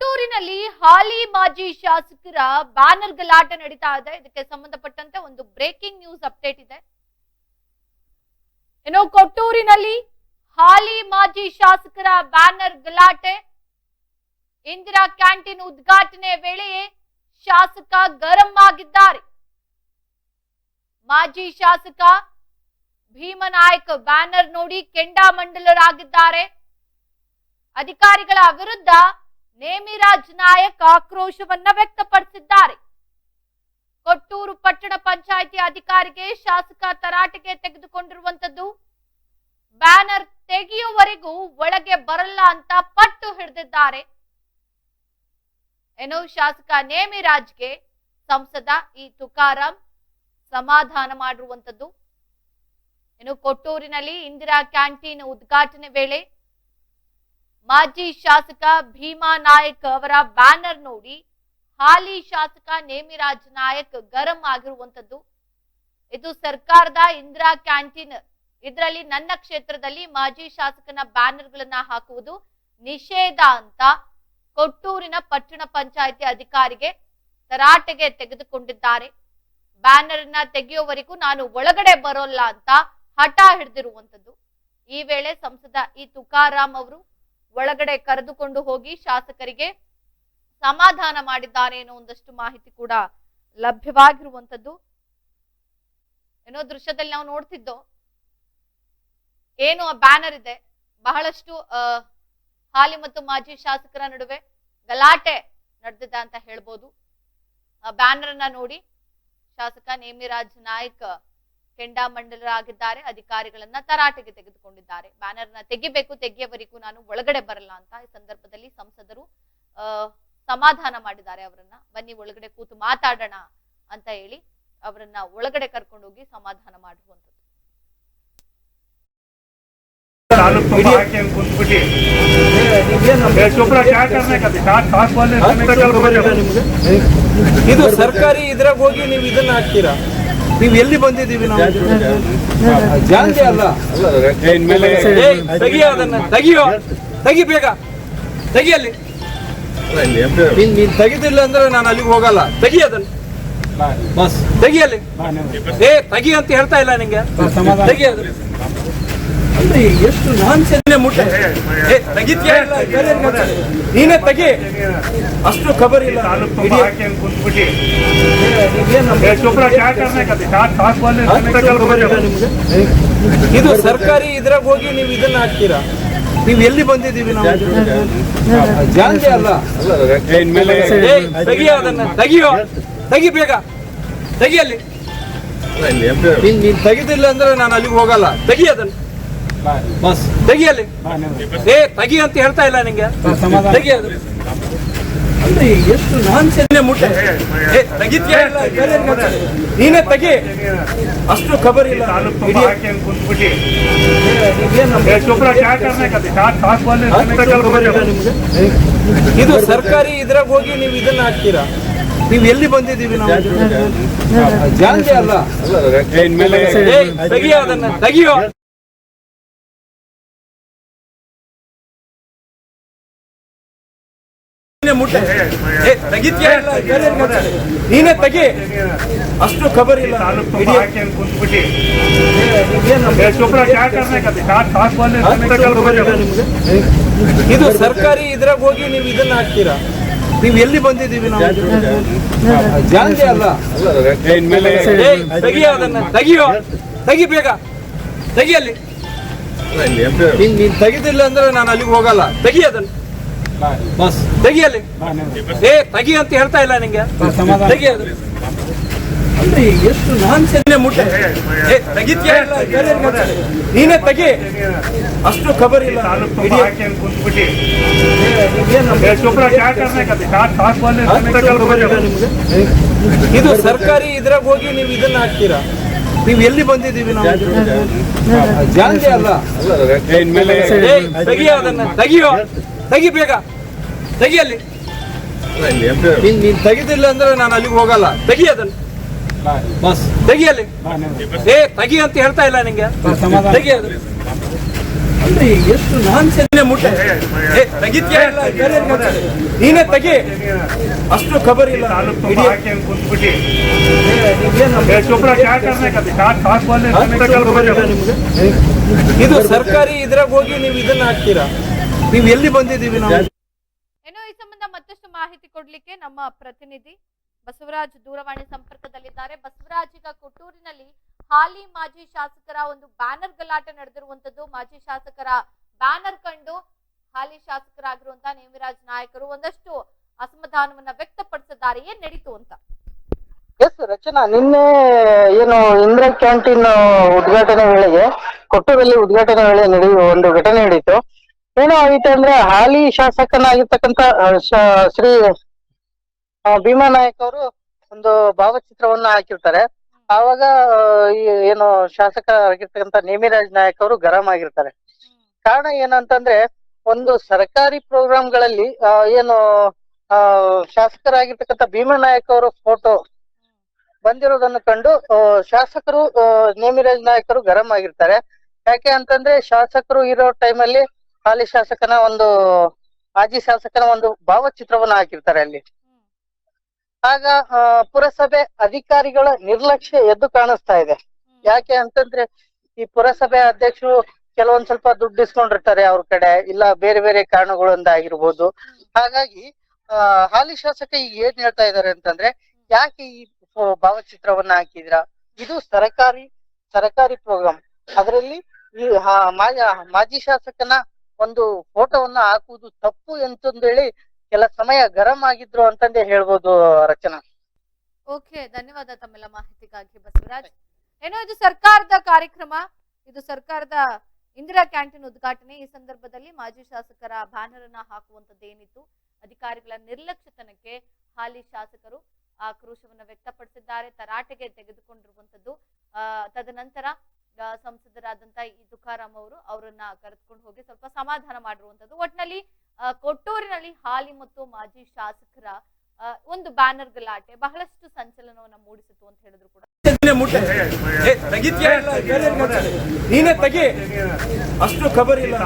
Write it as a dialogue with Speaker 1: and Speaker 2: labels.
Speaker 1: ಕೊಟ್ಟೂರಿನಲ್ಲಿ ಹಾಲಿ ಮಾಜಿ ಶಾಸಕರ ಬ್ಯಾನರ್ ಗಲಾಟೆ ನಡೀತಾ ಇದೆ. ಇದಕ್ಕೆ ಸಂಬಂಧಪಟ್ಟಂತೆ ಒಂದು ಬ್ರೇಕಿಂಗ್ ನ್ಯೂಸ್ ಅಪ್ಡೇಟ್ ಇದೆ. ಏನೋ ಕೊಟ್ಟೂರಿನಲ್ಲಿ ಹಾಲಿ ಮಾಜಿ ಶಾಸಕರ ಬ್ಯಾನರ್ ಗಲಾಟೆ. ಇಂದಿರಾ ಕ್ಯಾಂಟೀನ್ ಉದ್ಘಾಟನೆ ವೇಳೆಯೇ ಶಾಸಕ ಗರಂ ಆಗಿದ್ದಾರೆ. ಮಾಜಿ ಶಾಸಕ ಭೀಮನಾಯಕ್ ಬ್ಯಾನರ್ ನೋಡಿ ಕೆಂಡಾಮಂಡಲರಾಗಿದ್ದಾರೆ. ಅಧಿಕಾರಿಗಳ ವಿರುದ್ಧ ನೇಮಿರಾಜ್ ನಾಯಕ್ ಆಕ್ರೋಶವನ್ನ ವ್ಯಕ್ತಪಡಿಸಿದ್ದಾರೆ. ಕೊಟ್ಟೂರು ಪಟ್ಟಣ ಪಂಚಾಯಿತಿ ಅಧಿಕಾರಿಗೆ ಶಾಸಕ ತರಾಟೆಗೆ ತೆಗೆದುಕೊಂಡಿರುವಂತದ್ದು ಬ್ಯಾನರ್ ತೆಗೆಯುವವರೆಗೂ ಒಳಗೆ ಬರಲ್ಲ ಅಂತ ಪಟ್ಟು ಹಿಡಿದಿದ್ದಾರೆ. ಏನು ಶಾಸಕ ನೇಮಿರಾಜ್ಗೆ ಸಂಸದ ಈ ತುಕಾರಾಂ ಸಮಾಧಾನ ಮಾಡಿರುವಂತದ್ದು ಏನು ಕೊಟ್ಟೂರಿನಲ್ಲಿ ಇಂದಿರಾ ಕ್ಯಾಂಟೀನ್ ಉದ್ಘಾಟನೆ ವೇಳೆ ಮಾಜಿ ಶಾಸಕ ಭೀಮಾ ನಾಯಕ್ ಅವರ ಬ್ಯಾನರ್ ನೋಡಿ, ಹಾಲಿ ಶಾಸಕ ನೇಮಿರಾಜ್ ನಾಯಕ್ ಗರಂ ಆಗಿರುವಂತದ್ದು ಇದು ಸರ್ಕಾರದ ಇಂದಿರಾ ಕ್ಯಾಂಟೀನ್. ಇದರಲ್ಲಿ ನನ್ನ ಕ್ಷೇತ್ರದಲ್ಲಿ ಮಾಜಿ ಶಾಸಕನ ಬ್ಯಾನರ್ಗಳನ್ನ ಹಾಕುವುದು ನಿಷೇಧ ಅಂತ ಕೊಟ್ಟೂರಿನ ಪಟ್ಟಣ ಪಂಚಾಯಿತಿ ಅಧಿಕಾರಿಗೆ ತರಾಟೆಗೆ ತೆಗೆದುಕೊಂಡಿದ್ದಾರೆ. ಬ್ಯಾನರ್ನ ತೆಗೆಯುವವರೆಗೂ ನಾನು ಒಳಗಡೆ ಬರೋಲ್ಲ ಅಂತ ಹಠ ಹಿಡಿದಿರುವಂತದ್ದು ಈ ವೇಳೆ ಸಂಸದ ಈ ತುಕಾರಾಮ್ ಅವರು ಒಳಗಡೆ ಕರೆದುಕೊಂಡು ಹೋಗಿ ಶಾಸಕರಿಗೆ ಸಮಾಧಾನ ಮಾಡಿದ್ದಾರೆ ಅನ್ನೋ ಒಂದಷ್ಟು ಮಾಹಿತಿ ಕೂಡ ಲಭ್ಯವಾಗಿರುವಂತದ್ದು ಏನೋ ದೃಶ್ಯದಲ್ಲಿ ನಾವು ನೋಡ್ತಿದ್ದೋ? ಏನು ಆ ಬ್ಯಾನರ್ ಇದೆ. ಬಹಳಷ್ಟು ಹಾಲಿ ಮತ್ತು ಮಾಜಿ ಶಾಸಕರ ನಡುವೆ ಗಲಾಟೆ ನಡೆದಿದೆ ಅಂತ ಹೇಳ್ಬೋದು. ಆ ಬ್ಯಾನರ್ ನೋಡಿ ಶಾಸಕ ನೇಮಿರಾಜ್ ನಾಯಕ್ ಕೆಂಡಾಮಂಡಲರಾಗಿದ್ದಾರೆ ಅಧಿಕಾರಿಗಳನ್ನ ತರಾಟೆಗೆ ತೆಗೆದುಕೊಂಡಿದ್ದಾರೆ. ಬ್ಯಾನರ್ನ ತೆಗಿಬೇಕು ತೆಗೆಯವರೆಗೂ ನಾನು ಒಳಗಡೆ ಬರಲ್ಲ ಅಂತ ಈ ಸಂದರ್ಭದಲ್ಲಿ ಸಂಸದರು ಸಮಾಧಾನ ಮಾಡಿದ್ದಾರೆ ಅವರನ್ನ. ಬನ್ನಿ ಒಳಗಡೆ ಕೂತು ಮಾತಾಡೋಣ ಅಂತ ಹೇಳಿ ಅವರನ್ನ ಒಳಗಡೆ ಕರ್ಕೊಂಡೋಗಿ ಸಮಾಧಾನ
Speaker 2: ಮಾಡುವಂಥದ್ದು.
Speaker 3: ಇದು ಸರ್ಕಾರಿ ಇದ್ರಾಗ ಹೋಗಿ ನೀವು ಇದನ್ನ ಹಾಕ್ತೀರಾ? ನೀವು ಎಲ್ಲಿ ಬಂದಿದ್ದೀವಿ ನಾವು? ಜಾಂತಿ ಅಲ್ಲ. ತೆಗಿಯೋ ಅದನ್ನ. ತೆಗಿಯೋ. ತೆಗಿ ಬೇಗ. ತೆಗಿಯಲ್ಲಿ ನೀನ್ ನೀನ್ ತೆಗಿದಿಲ್ಲ ಅಂದ್ರೆ ನಾನು ಅಲ್ಲಿಗೆ ಹೋಗಲ್ಲ. ತೆಗಿ ಅದನ್ನ. ಬಸ್. ತೆಗಿಯಲ್ಲಿ ಏ ತೆಗಿ ಅಂತ ಹೇಳ್ತಾ ಇಲ್ಲ ನಿಂಗೆ. ತೆಗಿ ಅದನ್ನ ಅಂದ್ರೆ ಎಷ್ಟು ನಾನ್ಸೆನ್ಸ್ ಮುಟ್ಟೆ. ನೀನೇ ತೆಗಿ. ಅಷ್ಟು ಖಬರ್ ಇಲ್ಲ. ಇದು ಸರ್ಕಾರಿ ಇದ್ರಾಗ ಹೋಗಿ ನೀವು ಇದನ್ನ ಹಾಕ್ತೀರಾ? ನೀವು ಎಲ್ಲಿ ಬಂದಿದ್ದೀವಿ ನಾವು? ಜಾಂತಿ ಅಲ್ಲ. ತೆಗಿಯೋ ಅದನ್ನ. ತೆಗಿಯೋ. ತೆಗಿ ಬೇಗ. ನೀ ನೀನ್ ತೆಗಿದಿಲ್ಲ ಅಂದ್ರೆ ನಾನು ಅಲ್ಲಿಗೆ ಹೋಗಲ್ಲ. ತೆಗಿ ಅದನ್ನ. ಬಸ್. ತೆಗಿಯಲ್ಲಿ ಏ ತೆಗಿ ಅಂತ ಹೇಳ್ತಾ ಇಲ್ಲ ನಿಂಗೆ. ತೆಗಿ ಅದು. ಅಂದ್ರೆ ಎಷ್ಟು ನಾನ್ಸೆನ್ನೇ ಮುಟ್ಟೆ. ಏ ತೆಗಿತ್ಯ? ನೀನೇ ತೆಗಿ. ಅಷ್ಟು ಖಬರ್ ಇಲ್ಲ. ಇದು ಸರ್ಕಾರಿ ಇದ್ರಾಗ ಹೋಗಿ ನೀವು ಇದನ್ನ ಹಾಕ್ತೀರಾ? ನೀವು ಎಲ್ಲಿ ಬಂದಿದ್ದೀವಿ ನಾವು? ಜಾಸ್ತಿ ಅಲ್ಲ. ತೆಗಿಯೋ ಅದನ್ನ. ತೆಗಿಯೋ. ನೀನೇ ಮುಟ್ಟೆ. ಏ ತೆಗಿತೀಯ ನೀನೇ ತೆಗಿ. ಅಷ್ಟು ಖಬರ್ ಇಲ್ಲ. ಇದು ಸರ್ಕಾರಿ ಇದ್ರಾಗ ಹೋಗಿ ನೀವು ಇದನ್ನ ಹಾಕ್ತೀರಾ? ನೀವ್ ಎಲ್ಲಿ ಬಂದಿದ್ದೀವಿ ನಾವು? ಅಲ್ಲ. ಅದನ್ನ. ತೆಗಿಯೋ. ತೆಗಿ ಬೇಗ. ತೆಗಿಯಲ್ಲಿ ನೀನ್ ತೆಗಿದಿಲ್ಲ ಅಂದ್ರೆ ನಾನು ಅಲ್ಲಿಗೆ ಹೋಗಲ್ಲ. ತೆಗಿ ಅದನ್ನ. ಬಸ್. ತೆಗಿಯಲ್ಲಿ ಏ ತೆಗಿ ಅಂತ ಹೇಳ್ತಾ ಇಲ್ಲ ನಿಂಗೆ. ತೆಗಿಯೋದು ಎಷ್ಟು ನಾನ್ ಮುಟ್ಟೆ. ನೀನೇ ತಗಿ. ಅಷ್ಟು ಖಬರ್ ಇಲ್ಲ. ಇದು ಸರ್ಕಾರಿ ಇದ್ರಾಗ ಹೋಗಿ ನೀವು ಇದನ್ನ ಹಾಕ್ತೀರಾ? ನೀವ್ ಎಲ್ಲಿ ಬಂದಿದೀವಿ ನಾವು? ಜಾಂತಿ ಅಲ್ಲ. ತೆಗಿಯೋ ಅದನ್ನ. ತಗಿಯೋ. ತೆಗಿ ಬೇಗ. ತೆಗಿ ಅಲ್ಲಿ. ತೆಗಿದಿಲ್ಲ ಅಂದ್ರೆ ನಾನು ಅಲ್ಲಿಗೆ ಹೋಗಲ್ಲ. ತೆಗಿ ಅದನ್ನ. ಬಸ್. ತೆಗಿ ಅಲ್ಲಿ. ಏ ತಗಿ ಅಂತ ಹೇಳ್ತಾ ಇಲ್ಲ ನಿಂಗೆ. ತೆಗಿ ಅದು. ಅಂದ್ರೆ ಎಷ್ಟು ನಾನ್ ಮುಟ್ಟೆ. ಏ ನೀನೇ ತೆಗಿ. ಅಷ್ಟು ಖಬರ್ ಇಲ್ಲ. ಇದು ಸರ್ಕಾರಿ ಇದ್ರಾಗ ಹೋಗಿ ನೀವು ಇದನ್ನ ಹಾಕ್ತೀರಾ? ನೀವು ಎಲ್ಲಿ ಬಂದಿದ್ದೀವಿ ನಾವು?
Speaker 1: ಇನ್ನು ಈ ಸಂಬಂಧ ಮತ್ತಷ್ಟು ಮಾಹಿತಿ ಕೊಡ್ಲಿಕ್ಕೆ ನಮ್ಮ ಪ್ರತಿನಿಧಿ ಬಸವರಾಜ್ ದೂರವಾಣಿ ಸಂಪರ್ಕದಲ್ಲಿದ್ದಾರೆ. ಬಸವರಾಜ್ ಈಗ ಕೊಟ್ಟೂರಿನಲ್ಲಿ ಹಾಲಿ ಮಾಜಿ ಶಾಸಕರ ಒಂದು ಬ್ಯಾನರ್ ಗಲಾಟೆ ನಡೆದಿರುವಂತದ್ದು. ಮಾಜಿ ಶಾಸಕರ ಬ್ಯಾನರ್ ಕಂಡು ಹಾಲಿ ಶಾಸಕರಾಗಿರುವಂತಹ ನೇಮಿರಾಜ್ ನಾಯಕರು ಒಂದಷ್ಟು ಅಸಮಾಧಾನವನ್ನ ವ್ಯಕ್ತಪಡಿಸಿದ್ದಾರೆ. ಏನ್ ನಡೀತು ಅಂತ?
Speaker 4: ಎಸ್ ರಚನಾ ನಿನ್ನೆ ಏನು ಇಂದಿರಾ ಕ್ಯಾಂಟೀನ್ ಉದ್ಘಾಟನೆ ವೇಳೆಗೆ ಕೊಟ್ಟೂರಲ್ಲಿ ಉದ್ಘಾಟನೆ ವೇಳೆ ನಡೆಯುವ ಒಂದು ಘಟನೆ ನಡೀತು. ಏನೋ ಆಗಿತ್ತು ಅಂದ್ರೆ ಹಾಲಿ ಶಾಸಕನಾಗಿರ್ತಕ್ಕಂತ ಶ್ರೀ ಭೀಮಾ ನಾಯಕ್ ಅವರು ಒಂದು ಭಾವಚಿತ್ರವನ್ನ ಹಾಕಿರ್ತಾರೆ. ಆವಾಗ ಏನು ಶಾಸಕ ಆಗಿರ್ತಕ್ಕಂತ ನೇಮಿರಾಜ್ ನಾಯಕ್ ಅವರು ಗರಂ ಆಗಿರ್ತಾರೆ. ಕಾರಣ ಏನಂತಂದ್ರೆ, ಒಂದು ಸರ್ಕಾರಿ ಪ್ರೋಗ್ರಾಮ್ಗಳಲ್ಲಿ ಗಳಲ್ಲಿ ಏನು ಶಾಸಕರಾಗಿರ್ತಕ್ಕಂಥ ಭೀಮಾ ನಾಯಕ್ ಅವರ ಫೋಟೋ ಬಂದಿರೋದನ್ನು ಕಂಡು ಶಾಸಕರು ನೇಮಿರಾಜ್ ನಾಯಕರು ಗರಂ ಆಗಿರ್ತಾರೆ. ಯಾಕೆ ಅಂತಂದ್ರೆ, ಶಾಸಕರು ಇರೋ ಟೈಮಲ್ಲಿ ಹಾಲಿ ಶಾಸಕನ ಒಂದು, ಮಾಜಿ ಶಾಸಕನ ಒಂದು ಭಾವಚಿತ್ರವನ್ನ ಹಾಕಿರ್ತಾರೆ ಅಲ್ಲಿ. ಆಗ ಪುರಸಭೆ ಅಧಿಕಾರಿಗಳ ನಿರ್ಲಕ್ಷ್ಯ ಎದ್ದು ಕಾಣಿಸ್ತಾ ಇದೆ. ಯಾಕೆ ಅಂತಂದ್ರೆ, ಈ ಪುರಸಭೆ ಅಧ್ಯಕ್ಷರು ಕೆಲವೊಂದ್ ಸ್ವಲ್ಪ ದುಡ್ಡು ಇಸ್ಕೊಂಡಿರ್ತಾರೆ ಅವ್ರ ಕಡೆ, ಇಲ್ಲ ಬೇರೆ ಬೇರೆ ಕಾರಣಗಳಿಂದ ಆಗಿರ್ಬೋದು ಹಾಗಾಗಿ ಹಾಲಿ ಶಾಸಕ ಈಗ ಏನ್ ಹೇಳ್ತಾ ಇದಾರೆ ಅಂತಂದ್ರೆ, ಯಾಕೆ ಈ ಭಾವಚಿತ್ರವನ್ನ ಹಾಕಿದ್ರ? ಇದು ಸರಕಾರಿ ಸರಕಾರಿ ಪ್ರೋಗ್ರಾಮ್. ಅದರಲ್ಲಿ ಈ ಮಾಜಿ ಶಾಸಕನ ಒಂದು ಫೋಟೋವನ್ನ ಹಾಕುವುದು ತಪ್ಪು ಅಂತಂದೇಳಿ ಕೆಲ ಸಮಯ ಗರಂ ಆಗಿದ್ರು ಅಂತಂದೇ ಹೇಳ್ಬೋದು ರಚನಾ.
Speaker 1: ಓಕೆ, ಧನ್ಯವಾದ ತಮ್ಮೆಲ್ಲ ಮಾಹಿತಿಗಾಗಿ ಬಸವರಾಜ್. ಏನೋ ಇದು ಸರ್ಕಾರದ ಕಾರ್ಯಕ್ರಮ, ಇದು ಸರ್ಕಾರದ ಇಂದಿರಾ ಕ್ಯಾಂಟೀನ್ ಉದ್ಘಾಟನೆ. ಈ ಸಂದರ್ಭದಲ್ಲಿ ಮಾಜಿ ಶಾಸಕರ ಬ್ಯಾನರ್ ಅನ್ನ ಹಾಕುವಂತದ್ದು ಏನಿತ್ತು, ಅಧಿಕಾರಿಗಳ ನಿರ್ಲಕ್ಷ್ಯತನಕ್ಕೆ ಹಾಲಿ ಶಾಸಕರು ಆಕ್ರೋಶವನ್ನ ವ್ಯಕ್ತಪಡಿಸಿದ್ದಾರೆ, ತರಾಟೆಗೆ ತೆಗೆದುಕೊಂಡಿರುವಂತದ್ದು ತದನಂತರ ಸಂಸದರಾದಂತ ಈ ತುಕಾರಾಮ್ ಅವರು ಅವರನ್ನ ಕರೆದುಕೊಂಡು ಹೋಗಿ ಸ್ವಲ್ಪ ಸಮಾಧಾನ ಮಾಡಿರುವಂತದ್ದು. ಒಟ್ನಲ್ಲಿ ಕೊಟ್ಟೂರಿನಲ್ಲಿ ಹಾಲಿ ಮತ್ತು ಮಾಜಿ ಶಾಸಕರ ಒಂದು ಬ್ಯಾನರ್ ಗಲಾಟೆ ಬಹಳಷ್ಟು ಸಂಚಲನವನ್ನ ಮೂಡಿಸಿತು ಅಂತ ಹೇಳಿದ್ರು ಕೂಡ?
Speaker 3: ನೀನೇ ತೆಗಿ. ಅಷ್ಟು ಖಬರ್ ಇಲ್ಲ.